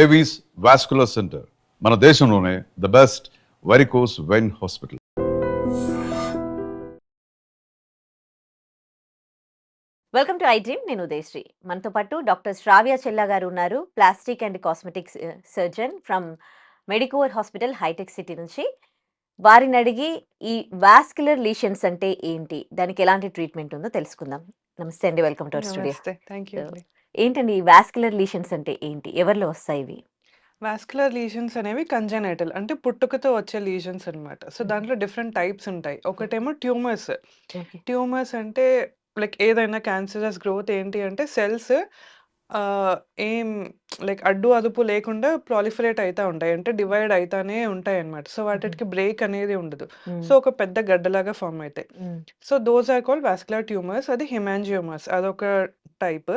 Avis vascular centre మన దేశంలోనే the best varicose vein hospital welcome to I dream నేను ఉదయశ్రీ. మనతో పాటు డాక్టర్ శ్రావ్య చెల్లా గారు ఉన్నారు plastic and cosmetics surgeon from Medicover hospital Hitec City నుంచి. వారిని అడిగి ఈ వాస్కులర్ లీషన్స్ అంటే ఏంటి దానికి ఎలాంటి ట్రీట్మెంట్ ఉందో తెలుసుకుందాం. నమస్తే అండి welcome to our studio. Thank you ఏంటండి ఈ వాస్కులర్ లీషన్స్ అంటే ఏంటి? ఎవరిలో వస్తాయి ఇవి? వాస్కులర్ లీజన్స్ అనేవి కంజనైటల్ అంటే పుట్టుకతో వచ్చే లీజన్స్ అన్నమాట. సో. దాంట్లో డిఫరెంట్ టైప్స్ ఉంటాయి. ఒకటేమో ట్యూమర్స్. ట్యూమర్స్ అంటే లైక్ ఏదైనా క్యాన్సరస్ గ్రోత్ ఏంటి అంటే సెల్స్ ఏం లైక్ అడ్డు అదుపు లేకుండా ప్రాలిఫరేట్ అవుతా ఉంటాయి. అంటే డివైడ్ అవుతానే ఉంటాయి అన్నమాట సో వాటికి బ్రేక్ అనేది ఉండదు. సో ఒక పెద్ద గడ్డలాగా ఫామ్ అవుతాయి so those are called vascular tumours అది హిమాంజియోమర్స్ అదొక టైప్.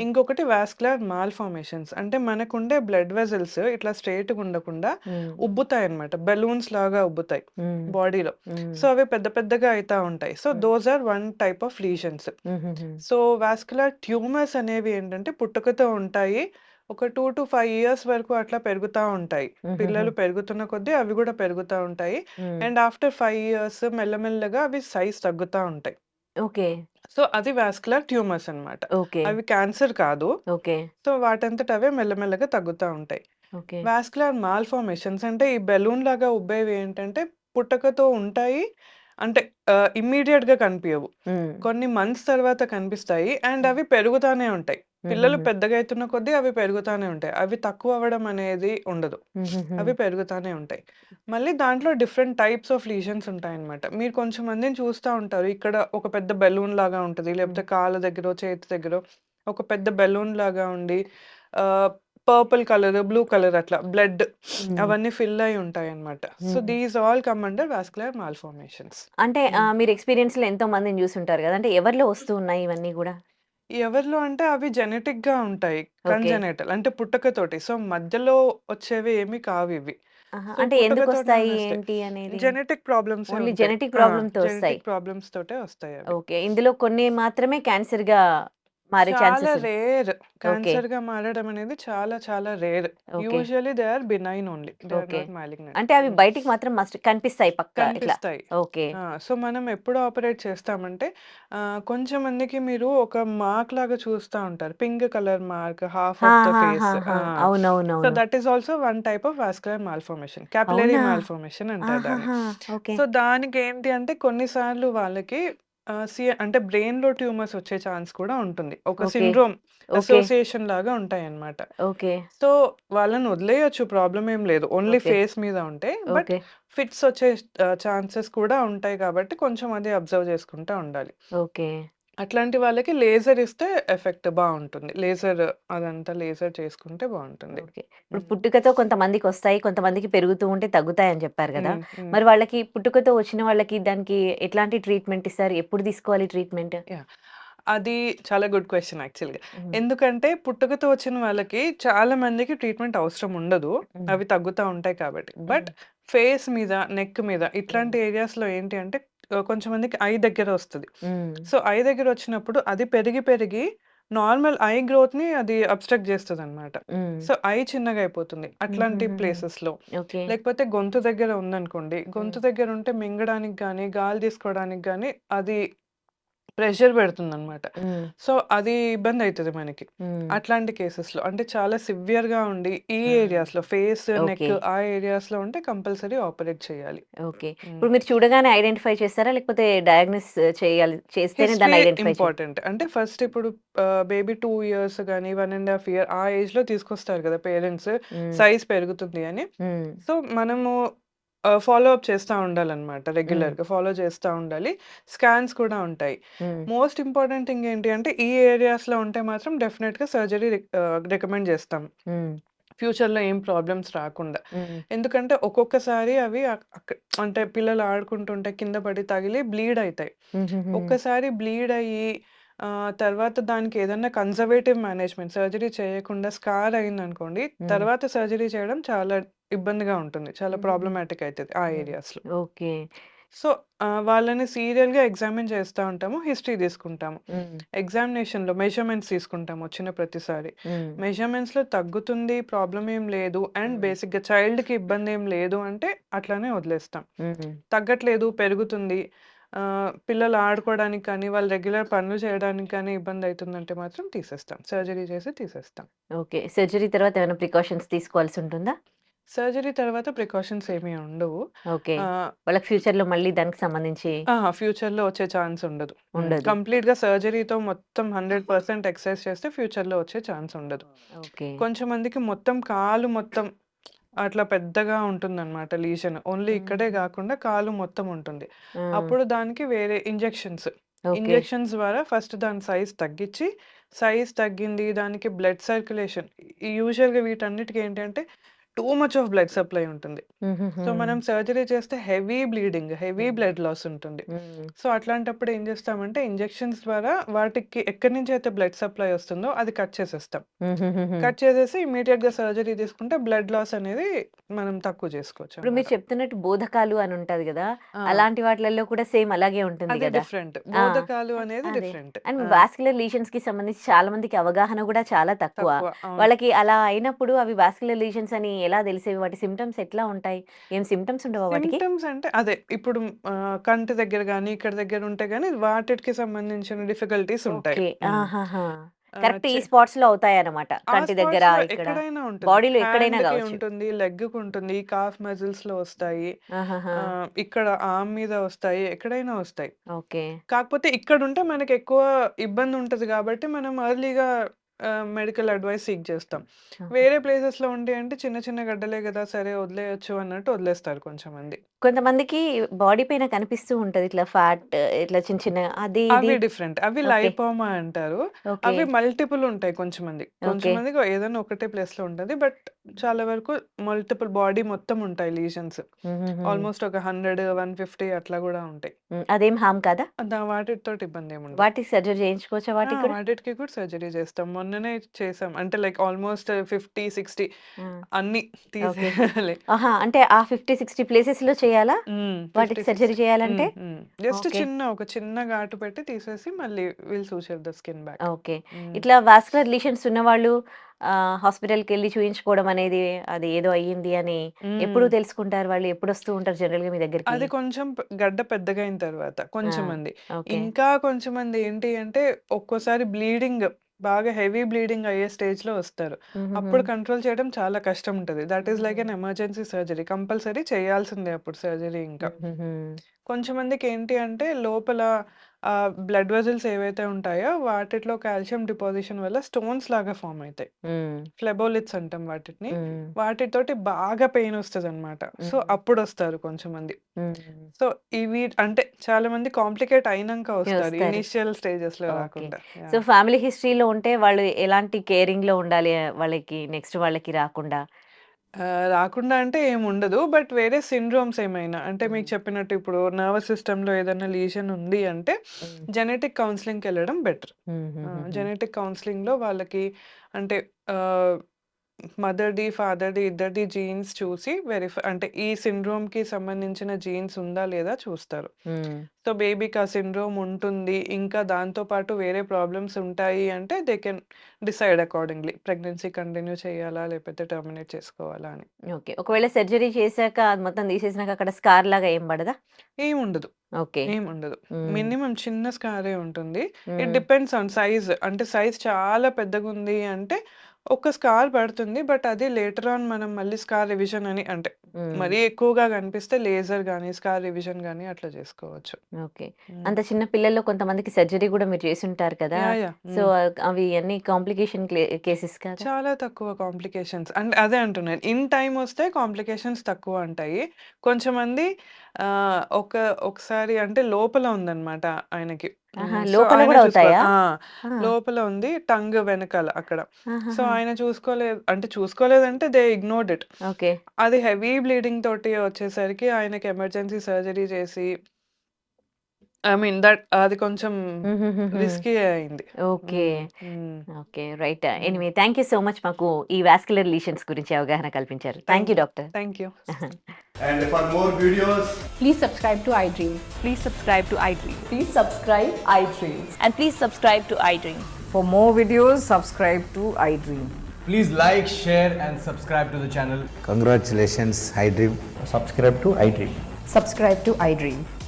ఇంకొకటి వాస్కులర్ మాల్ ఫార్మేషన్స్ అంటే మనకుండే బ్లడ్ వెజల్స్ ఇట్లా స్ట్రైట్గా ఉండకుండా ఉబ్బుతాయి అన్నమాట బెలూన్స్ లాగా ఉబ్బుతాయి బాడీలో సో అవి పెద్ద పెద్దగా అవుతా ఉంటాయి. So. Those are one type of lesions so vascular tumours అనేవి ఏంటంటే పుట్టుకతో ఉంటాయి. ఒక టూ టు ఫైవ్ ఇయర్స్ వరకు అట్లా పెరుగుతూ ఉంటాయి. పిల్లలు పెరుగుతున్న కొద్దీ అవి కూడా పెరుగుతూ ఉంటాయి. అండ్ ఆఫ్టర్ ఫైవ్ ఇయర్స్ మెల్లమెల్లగా అవి సైజ్ తగ్గుతూ ఉంటాయి. ఓకే. సో అది వాస్కులర్ ట్యూమర్స్ అన్నమాట. ఓకే. అవి క్యాన్సర్ కాదు. ఓకే. సో వాటంతట అవే మెల్లమెల్లగా తగ్గుతూ ఉంటాయి. వాస్కులర్ మాల్ ఫార్మేషన్స్ అంటే ఈ బెలూన్ లాగా ఉబ్బేవి ఏంటంటే పుట్టకతో ఉంటాయి. అంటే ఇమ్మీడియట్గా కనిపించవు కొన్ని మంత్స్ తర్వాత కనిపిస్తాయి. అండ్ అవి పెరుగుతానే ఉంటాయి. పిల్లలు పెద్దగా అవుతున్న కొద్దీ అవి పెరుగుతానే ఉంటాయి. అవి తక్కువ అవ్వడం అనేది ఉండదు. అవి పెరుగుతానే ఉంటాయి. మళ్ళీ దాంట్లో డిఫరెంట్ టైప్స్ ఆఫ్ లీజన్స్ ఉంటాయి అన్నమాట మీరు కొంచెం మందిని చూస్తూ ఉంటారు. ఇక్కడ ఒక పెద్ద బెలూన్ లాగా ఉంటుంది. లేకపోతే కాళ్ళ దగ్గర చేతి దగ్గర ఒక పెద్ద బెలూన్ లాగా ఉండి పర్పుల్ కలర్ బ్లూ కలర్ అట్లా బ్లడ్ అవన్నీ ఫిల్ అయి ఉంటాయి అన్నమాట so. These all come under vascular malformations. అంటే మీరు ఎక్స్పీరియన్స్లో ఎంతో మందిని చూసుంటారు కదా? అంటే ఎవరిలో వస్తూ ఉన్నాయి ఇవన్నీ కూడా? ఎవరిలో అంటే అవి జెనెటిక్గా ఉంటాయి కంజెనెటల్ అంటే పుట్టకతోటి. సో మధ్యలో వచ్చేవి ఏమి కావు ఇవి. ఆహా, అంటే ఎందుకు వస్తాయి? వస్తాయి. ఏంటి అనేది? Genetic problems Only genetic problem తో వస్తాయి. ప్రాబ్లమ్స్ తోటే వస్తాయి అవి. ఓకే. ఇందులో కొన్ని మాత్రమే క్యాన్సర్గా మారే చాలా ఛాన్సెస్ రేర్. క్యాన్సర్గా మారడం అనేది చాలా చాలా rare. Okay. Usually they are benign only. They are Okay. Not malignant. అంటే అవి బయటికి మాత్రం మస్ట్ కనిపిస్తాయి పక్క ఇట్లా. కనిపిస్తాయి. ఓకే. సో మనం ఎప్పుడు ఆపరేట్ చేస్తామంటే ఆ, కొంచెం మందికి మీరు ఒక మార్క్ లాగా చూస్తూ ఉంటారు. Pink colour mark half of the face. So అవునవునవును. That is also one type of vascular malformation. Capillary అవునా? మాల్ఫార్మేషన్ అంటారు దాన్ని ఆహాహా, ఓకే సో దానికి ఏంటి అంటే కొన్నిసార్లు వాళ్ళకి ఆ, సి అంటే బ్రెయిన్లో ట్యూమర్స్ వచ్చే ఛాన్స్ కూడా ఉంటుంది. ఒక. Syndrome okay. అసోసియేషన్ లాగా ఉంటాయి అన్నమాట ఓకే. సో వాళ్ళని వదిలేయచ్చు ప్రాబ్లం ఏం లేదు. ఓన్లీ. ఫేస్ మీద ఉంటే బట్ ఓకే. ఫిట్స్ వచ్చే ఛాన్సెస్ కూడా ఉంటాయి కాబట్టి కొంచెం అది అబ్జర్వ్ చేసుకుంటూ ఉండాలి. ఓకే. అట్లాంటి వాళ్ళకి లేజర్ ఇస్తే ఎఫెక్ట్ బాగుంటుంది. లేజర్ అదంతా లేజర్ చేసుకుంటే బాగుంటుంది. ఓకే. ఇప్పుడు పుట్టుకతో కొంతమందికి వస్తాయి కొంతమందికి పెరుగుతూ ఉంటే తగ్గుతాయి అని చెప్పారు కదా. మరి వాళ్ళకి పుట్టుకతో వచ్చిన వాళ్ళకి దానికి ఎట్లాంటి ట్రీట్మెంట్ ఇస్తారు? ఎప్పుడు తీసుకోవాలి ట్రీట్మెంట్? అది చాలా గుడ్ క్వశ్చన్ యాక్చువల్గా. ఎందుకంటే పుట్టుకతో వచ్చిన వాళ్ళకి చాలా మందికి ట్రీట్మెంట్ అవసరం ఉండదు. అవి తగ్గుతూ ఉంటాయి కాబట్టి. బట్ ఫేస్ మీద నెక్ మీద ఇట్లాంటి ఏరియాస్లో ఏంటి అంటే ఆ, కొంచెం మందికి ఐ దగ్గర వస్తుంది. సో ఐ దగ్గర వచ్చినప్పుడు అది పెరిగి పెరిగి నార్మల్ ఐ గ్రోత్ని అది అబ్స్ట్రక్ట్ చేస్తుంది అనమాట సో ఐ చిన్నగా అయిపోతుంది అట్లాంటి. ప్లేసెస్లో లేకపోతే గొంతు దగ్గర ఉందనుకోండి గొంతు దగ్గర ఉంటే మింగడానికి కానీ గాలి తీసుకోవడానికి కానీ అది ప్రెషర్ పెడుతుంది అనమాట సో అది ఇబ్బంది అవుతుంది మనకి అట్లాంటి కేసెస్లో అంటే చాలా సివియర్గా ఉండి ఈ. ఏరియాస్లో ఫేస్ నెక్. ఆ ఏరియాస్లో ఉంటే కంపల్సరీ ఆపరేట్ చేయాలి. ఓకే. ఇప్పుడు మీరు చూడగానే ఐడెంటిఫై చేస్తారా? లేకపోతే డయాగ్నోస్ చేయాలి చేస్తేనే దాన్ని ఐడెంటిఫై ఇంపార్టెంట్. అంటే ఫస్ట్ ఇప్పుడు బేబీ టూ ఇయర్స్ కానీ వన్ అండ్ హాఫ్ ఇయర్ ఆ ఏజ్లో తీసుకొస్తారు కదా పేరెంట్స్. సైజ్ పెరుగుతుంది అని. సో మనము ఫాలో అప్ చేస్తూ ఉండాలన్నమాట రెగ్యులర్గా ఫాలో చేస్తూ ఉండాలి. స్కాన్స్ కూడా ఉంటాయి. మోస్ట్ ఇంపార్టెంట్ థింగ్ ఏంటి అంటే ఈ ఏరియాస్లో ఉంటే మాత్రం డెఫినెట్గా సర్జరీ రికమెండ్ చేస్తాం. ఫ్యూచర్లో ఏం ప్రాబ్లమ్స్ రాకుండా. ఎందుకంటే ఒక్కొక్కసారి అవి అంటే పిల్లలు ఆడుకుంటుంటే కింద పడి తగిలి బ్లీడ్ అవుతాయి. ఒక్కసారి బ్లీడ్ అయ్యి తర్వాత దానికి ఏదన్నా కన్జర్వేటివ్ మేనేజ్మెంట్ సర్జరీ చేయకుండా స్కార్ అయింది అనుకోండి తర్వాత సర్జరీ చేయడం చాలా ఇబ్బందిగా ఉంటుంది చాలా. ప్రాబ్లమాటిక్ అవుతుంది ఆ. ఏరియాస్లో ఓకే సో, ఆహ్, వాళ్ళని సీరియల్‌గా ఎగ్జామిన్ చేస్తా ఉంటాము. హిస్టరీ తీసుకుంటాము. హ్మ్. ఎగ్జామినేషన్‌లో మెజర్‌మెంట్స్ తీసుకుంటాము వచ్చిన ప్రతిసారి. హ్మ్. మెజర్‌మెంట్స్‌లో తగ్గుతుంది, ప్రాబ్లమ్ ఏం లేదు అండ్ హ్మ్. బేసిక్‌గా చైల్డ్‌కి ఇబ్బంది ఏం లేదు అంటే అట్లానే వదిలేస్తాం. తగ్గట్లేదు, పెరుగుతుంది. పిల్లలు ఆడుకోవడానికి కానీ, వాళ్ళు రెగ్యులర్ పనులు చేయడానికి కానీ ఇబ్బంది అయితుందంటే మాత్రం తీసేస్తాం. సర్జరీ చేసి తీసేస్తాం. ఓకే. సర్జరీ తర్వాత ఏమైనా ప్రికాషన్స్ తీసుకోవాల్సి ఉంటుందా? సర్జరీ తర్వాత ప్రికాషన్స్ ఏమీ ఉండవు. ఓకే. వాళ్ళకి ఫ్యూచర్‌లో మళ్ళీ దానికి సంబంధించి అహా! ఫ్యూచర్‌లో వచ్చే ఛాన్స్ ఉండదు. ఉండదు. కంప్లీట్‌గా సర్జరీతో మొత్తం 100% ఎక్సర్సైజ్ చేస్తే ఫ్యూచర్‌లో వచ్చే ఛాన్స్ ఉండదు. ఓకే. కొంచెం మందికి మొత్తం కాలు మొత్తం అట్లా పెద్దగా ఉంటుందన్నమాట లీషన్. ఓన్లీ ఇక్కడే. గాకుండా కాలు మొత్తం ఉంటుంది. అప్పుడు దానికి వేరే ఇంజెక్షన్స్. ఇంజెక్షన్స్ ద్వారా ఫస్ట్ దాని సైజ్ తగ్గించి, సైజ్ తగ్గింది దానికి బ్లడ్ సర్క్యులేషన్ యూజువల్‌గా వీటన్నిటికి ఏంటంటే too much of blood supply ఉంటుంది. సో, మనం. సర్జరీ చేస్తే heavy bleeding, heavy. Blood loss ఉంటుంది. సో, అట్లాంటప్పుడు ఏం చేస్తామంటే ఇంజెక్షన్స్ ద్వారా వాటికి ఎక్కడి నుంచి అయితే బ్లడ్ సప్లై వస్తుందో అది కట్ చేసేస్తాం. కట్ చేసేసి ఇమ్మీడియేట్‌గా సర్జరీ తీసుకుంటే బ్లడ్ లాస్ అనేది మనం తక్కువ ఇప్పుడు చేసుకోవచ్చనమాట. మీరు చెప్తున్నట్టు బోధకాలు అని ఉంటది! ఆ! అలాంటి వాటిలలో కూడా సేమ్ అలాగే ఉంటుంది గదా! డిఫరెంట్. బోధకాలు అనేది. డిఫరెంట్. అండ్! వాస్కులర్ లీషన్స్‌కి సంబంధించి చాలా మందికి అవగాహన గూడా చాలా తక్కువ. వాళ్ళకి అలా అయినప్పుడు అవి వాస్కులర్ లీషన్స్ అని ఎలా తెలిసేవి? వాటి సింప్టమ్స్ ఎట్లా ఉంటాయి? ఏం సింప్టమ్స్ ఉండవా వాటికి? సింప్టమ్స్ అంటే అదే ఇప్పుడు కంటి దగ్గర గాని, ఇక్కడ దగ్గర ఉంటే గాని వాటికి సంబంధించిన డిఫికల్టీస్ ఉంటాయి. కరెక్ట్ ఈ చె స్పాట్స్‌లో అవుతాయన్నమాట. ఆ కంటి దగ్గర, ఇక్కడ ఎక్కడైనా ఉంటుంది. బాడీలో ఎక్కడైనా. ఉంటుంది, లెగ్‌కి ఉంటుంది, కాఫ్ మజిల్స్‌లో వస్తాయి. ఆహాహా! ఆహ్, ఇక్కడ ఆర్మ్ మీద వస్తాయి. ఎక్కడైనా వస్తాయి. ఓకే. కాకపోతే ఇక్కడుంటే మనకి ఎక్కువ ఇబ్బంది ఉంటది గాబట్టి మనం ఎర్లీగా మెడికల్ అడ్వైస్ సీక్ చేస్తాం. వేరే ప్లేసెస్‌లో ఉంటే అంటే చిన్న చిన్న గడ్డలే గదా! సరే వదిలేయొచ్చు అన్నట్టు వదిలేస్తారు కొంచెంమంది. కొంతమందికి బాడీ పైన కనిపిస్తూ ఉంటది. ఇట్లా ఫ్యాట్ ఇట్లా చిన్న చిన్న అది అవి డిఫరెంట్. అవి. లైపోమా అంటారు. అవి మల్టిపుల్ ఉంటాయి కొంచెంమంది. ఓకే. కొంచెంమందికి ఏదైనా ఒకటే ప్లేస్‌లో ఉంటది. బట్ చాలా వరకు మల్టిపుల్ బాడీ మొత్తం ఉంటాయి. హుహుహు. ఆల్‌మోస్ట్ ఒక 100, 150 అట్లా గూడా ఉంటాయి. హ్మ్. అదేం హార్మ్ కాదా? దా వాటితోటి ఇబ్బందేముండదు. వాటికి సర్జరీ చేయించుకోవచ్చా! వాటికి కూడా? వాటికి కూడా సర్జరీ చేస్తాం. మొన్ననే చేసాం. అంటే లైక్ ఆల్‌మోస్ట్ 50, 60 ఆ! అన్నీ. తీసేయాలి. ఆహా! అంటే ఆ 50, 60 ప్లేసెస్‌లో చేయాలా? హ్మ్. వాటికి 50, సర్జరీ 60 చేయాలంటే? జస్ట్. చిన్న ఒక చిన్న ఘాటు పెట్టి తీసేసి మళ్ళీ will suture the skin back. Okay. ఇట్లా వాస్కులర్ లీషన్స్ ఉన్నవాళ్ళు ఆహ్, హాస్పిటల్‌కెళ్ళి చూయించుకోవడం అనేది అది ఏదో అయ్యింది అని ఎప్పుడు. తెలుసుకుంటారు వాళ్ళు? ఎప్పుడొస్తూ ఉంటారు జనరల్‌గా మీ దగ్గరికి? అది కొంచెం గడ్డ పెద్దగయిన తర్వాత ఆ! కొంచెమంది. ఓకే. ఇంకా కొంచెమంది ఏంటి అంటే ఒక్కోసారి బ్లీడింగ్ బాగా హెవీ బ్లీడింగ్ అయ్యే స్టేజ్‌లో వస్తారు. హుహుహు. అప్పుడు కంట్రోల్ చేయడం చాలా కష్టం ఉంటది. That is like. An emergency surgery. Compulsory చేయాల్సిందే అప్పుడు సర్జరీ ఇంకా. హుహుహు. కొంచెమందికి ఏంటి అంటే లోపల ఆహ్, బ్లడ్ వెసెల్స్ ఏవైతే ఉంటాయో వాటిట్లో కాల్షియం డిపాజిషన్ వల్ల స్టోన్స్ లాగా ఫార్మ్ అయితాయి. హ్మ్. ఫ్లెబోలిట్స్ అంటాం వాటిని. వాటితోటి బాగా పెయిన్ వస్తదనమాట. సో, హ్మ్. అప్పుడొస్తారు కొంచెమంది. హ్మ్. సో, ఇవి అంటే చాలా మంది కాంప్లికేట్ అయినంక వస్తారు. వస్తారు. ఇనీషియల్ స్టేజెస్‌లో ఓకే. రాకుండా. సో! ఫ్యామిలీ హిస్టరీలో ఉంటే వాళ్ళు ఎలాంటి కేరింగ్‌లో ఉండాలి వాళ్ళకి నెక్స్ట్ వాళ్ళకి రాకుండా? ఆహ్, రాకుండా అంటే ఏముండదు. బట్ వేరే సిండ్రోమ్స్ ఏమైనా అంటే మీకు హ్మ్. చెప్పినట్టు ఇప్పుడు నర్వస్ సిస్టమ్‌లో ఏదైనా లీషన్ ఉంది అంటే హ్మ్. జెనెటిక్ కౌన్సెలింగ్‌కెళ్ళడం బెటర్. ఆ! హుహుహుహు. జెనెటిక్ కౌన్సెలింగ్‌లో వాళ్ళకి అంటే ఆహ్, మదర్‌ది, ఫాదర్‌ది ఇద్దరిది జీన్స్ చూసి వెరిఫై అంటే ఈ సిండ్రోమ్‌కి సంబంధించిన జీన్స్ ఉందా లేదా చూస్తారు. సో, బేబీకి ఆ సిండ్రోమ్ ఉంటుంది. ఇంకా దాంతో పాటు వేరే ప్రాబ్లమ్స్ ఉంటాయి అంటే they can decide accordingly. Pregnancy continue చేయాలా? లేకపోతే టర్మినేట్ చేసుకోవాలా అని. ఓకే. ఒకవేళ సర్జరీ చేశాక అది మొత్తం తీసేసినాక అక్కడ స్కార్ లాగా ఏం పడదా? ఏముండదు. ఓకే. ఏముండదు. హ్మ్. మినిమమ్ చిన్న స్కారే ఉంటుంది. ఇట్. Depends on size. అంటే సైజ్ చాలా పెద్దగుంది అంటే ఒక స్కార్ పడుతుంది. బట్ అది లేటర్ ఆన్ మనం మళ్ళీ స్కార్ రివిజన్ అని అంటే హ్మ్. మరీ ఎక్కువగా కనిపిస్తే లేజర్ గాని, స్కార్ రివిజన్ గాని అట్లా చేసుకోవచ్చు. ఓకే. హ్మ్. అంత చిన్న పిల్లల్లో కొంతమందికి సర్జరీ గూడా మీరు చేసుంటారు కదా! యాహ్! యాహ్! సో, హ్మ్. అవి అన్నీ కాంప్లికేషన్ క్లే కేసెస్ కాదా? చాలా తక్కువ కాంప్లికేషన్స్. అండ్ అదే అంటున్నాను. ఇన్ టైమ్ వస్తే కాంప్లికేషన్స్ తక్కువ ఉంటాయి. కొంచెమంది ఆహ్, ఒక ఒకసారి అంటే లోపల ఉందన్నమాట ఆయనకి. ఆహా! హ్మ్. సో, లోపల ఆయన చూసుకోవాలి. అవుతాయా? ఆ! ఆ! లోపల ఉంది టంగ్ వెనకాల అక్కడ. సో! ఆయన చూసుకోలేదు అంటే చూసుకోలేదంటే దే ఇగ్నోర్డ్ ఇట్. ఓకే. అది హెవీ బ్లీడింగ్ తోటి వచ్చేసరికి ఆయనకి ఎమర్జెన్సీ సర్జరీ చేసి ఐ మీన్ దట్ అది కొంచెం రిస్కీ అయింది. Okay. Okay. Right. Anyway thank you so much మాకు ఈ వాస్కులర్ లీషన్స్ గురించి అవగాహన కల్పించారు. Thank you doctor. Thank you. And for more videos, Please subscribe to iDream. Please subscribe to iDream. Please subscribe iDream. And please subscribe to iDream. For more videos, subscribe to iDream. please like, share, and subscribe to the channel. Congratulations, iDream. Subscribe to iDream. Subscribe to iDream.